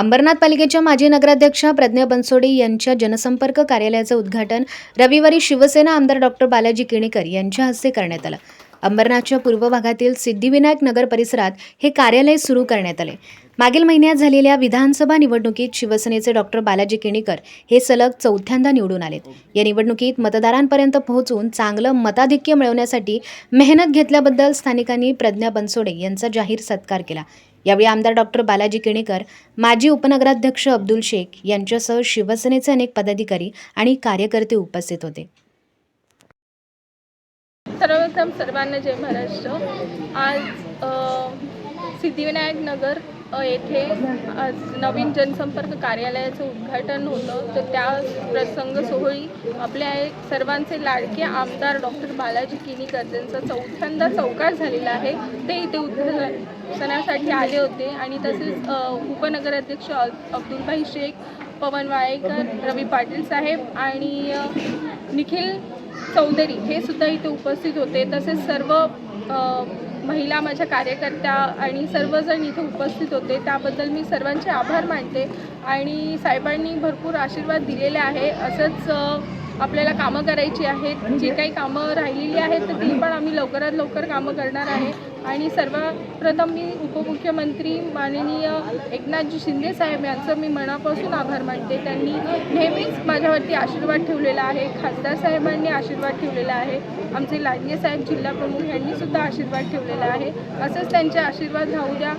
अंबरनाथ पालिकेच्या माजी नगराध्यक्षा प्रज्ञा बनसोडे यांच्या जनसंपर्क कार्यालयाचं उद्घाटन रविवारी शिवसेना आमदार डॉक्टर बालाजी किणीकर यांच्या हस्ते करण्यात आलं. अंबरनाथच्या पूर्व भागातील सिद्धिविनायक नगर परिसरात हे कार्यालय सुरू करण्यात आले. मागील महिन्यात झालेल्या विधानसभा निवडणुकीत शिवसेनेचे डॉक्टर बालाजी केणीकर हे सलग चौथ्यांदा निवडून आलेत. या निवडणुकीत मतदारांपर्यंत पोहोचून चांगलं मताधिक्य मिळवण्यासाठी मेहनत घेतल्याबद्दल स्थानिकांनी प्रज्ञा बनसोडे यांचा जाहीर सत्कार केला. यावेळी आमदार डॉक्टर बालाजी केणेकर माजी उपनगराध्यक्ष अब्दुल शेख यांच्यासह शिवसेनेचे अनेक पदाधिकारी आणि कार्यकर्ते उपस्थित होते. सर्वप्रथम सर्वांना जय महाराष्ट्र. आज सिद्धिविनायक नगर येथे आज नवीन जनसंपर्क कार्यालयाचं उद्घाटन होतं. तर त्या प्रसंग सोहळी आपल्या एक सर्वांचे लाडके आमदार डॉक्टर बालाजी किनीकर ज्यांचा चौथ्यांदा चौकार झालेला आहे. ते इथे उद्घाटनासाठी आले होते आणि तसेच उपनगराध्यक्ष अब्दुलभाई शेख पवन वाळेकर रवी पाटील साहेब आणि निखिल चौधरी हे सुद्धा इथे उपस्थित होते. तसेच सर्व महिला माझ्या कार्यकर्त्या आणि सर्वजण इथे उपस्थित होते. त्याबद्दल मी सर्वांचे आभार मानते आणि साहेबांनी भरपूर आशीर्वाद दिलेले आहे. असंच आपल्याला कामं करायची आहेत. जी काही कामं राहिलेली आहेत तर ती पण आम्ही लवकरात लवकर कामं करणार आहे. आणि सर्वप्रथम मी उपमुख्यमंत्री माननीय एकनाथजी शिंदे साहेब यांचं मी मनापासून आभार मानते. त्यांनी नेहमीच माझ्यावरती आशीर्वाद ठेवलेला आहे. खासदार साहेबांनी आशीर्वाद ठेवलेला आहे. आमचे लाडगे साहेब जिल्हाप्रमुख यांनीसुद्धा आशीर्वाद ठेवलेला आहे. असंच त्यांचे आशीर्वाद राहू द्या.